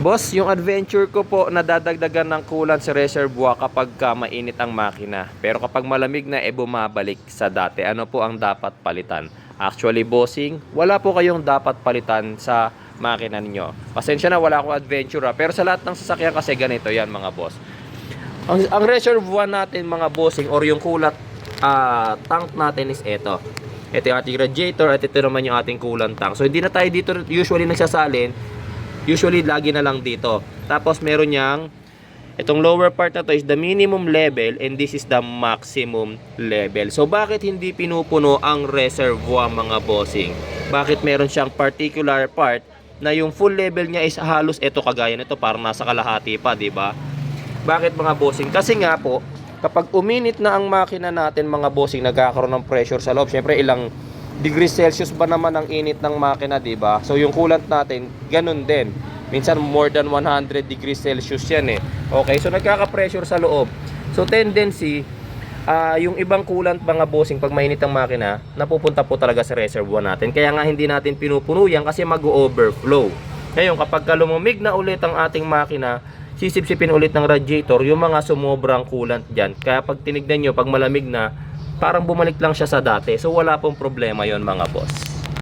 Boss, yung adventure ko po nadadagdagan ng coolant sa reservoir kapag ka mainit ang makina. Pero kapag malamig na, e bumabalik sa dati. Ano po ang dapat palitan? Actually, bossing, wala po kayong dapat palitan sa makina ninyo. Pasensya na, wala akong adventure ha. Pero sa lahat ng sasakyan kasi ganito yan mga boss. Ang, ang reservoir natin mga bossing or yung coolant ah, tank natin is ito. Ito yung ating radiator at ito naman yung ating coolant tank. So hindi na tayo dito usually nagsasalin. Usually lagi na lang dito. Tapos meron niyang itong lower part na to is the minimum level and this is the maximum level. So bakit hindi pinupuno ang reservoir mga bossing? Bakit meron siyang particular part na yung full level niya is halos ito kagaya nito parang nasa kalahati pa, 'di ba? Bakit mga bossing? Kasi nga po, kapag uminit na ang makina natin mga bossing, nagkakaroon ng pressure sa loob. Siyempre, ilang degrees Celsius ba naman ang init ng makina, di ba? So, yung coolant natin, ganun din. Minsan, more than 100 degrees Celsius yan eh. Okay, so nagkaka-pressure sa loob. So, tendency, ah yung ibang coolant mga bossing, pag mainit ang makina, napupunta po talaga sa reservoir natin. Kaya nga hindi natin pinupuno yan kasi mag-overflow. Ngayon, kapag ka lumamig na ulit ang ating makina, sisipsipin ulit ng radiator yung mga sumobrang coolant dyan. Kaya pag tinignan nyo, pag malamig na, parang bumalik lang siya sa dati. So wala pong problema yon mga boss.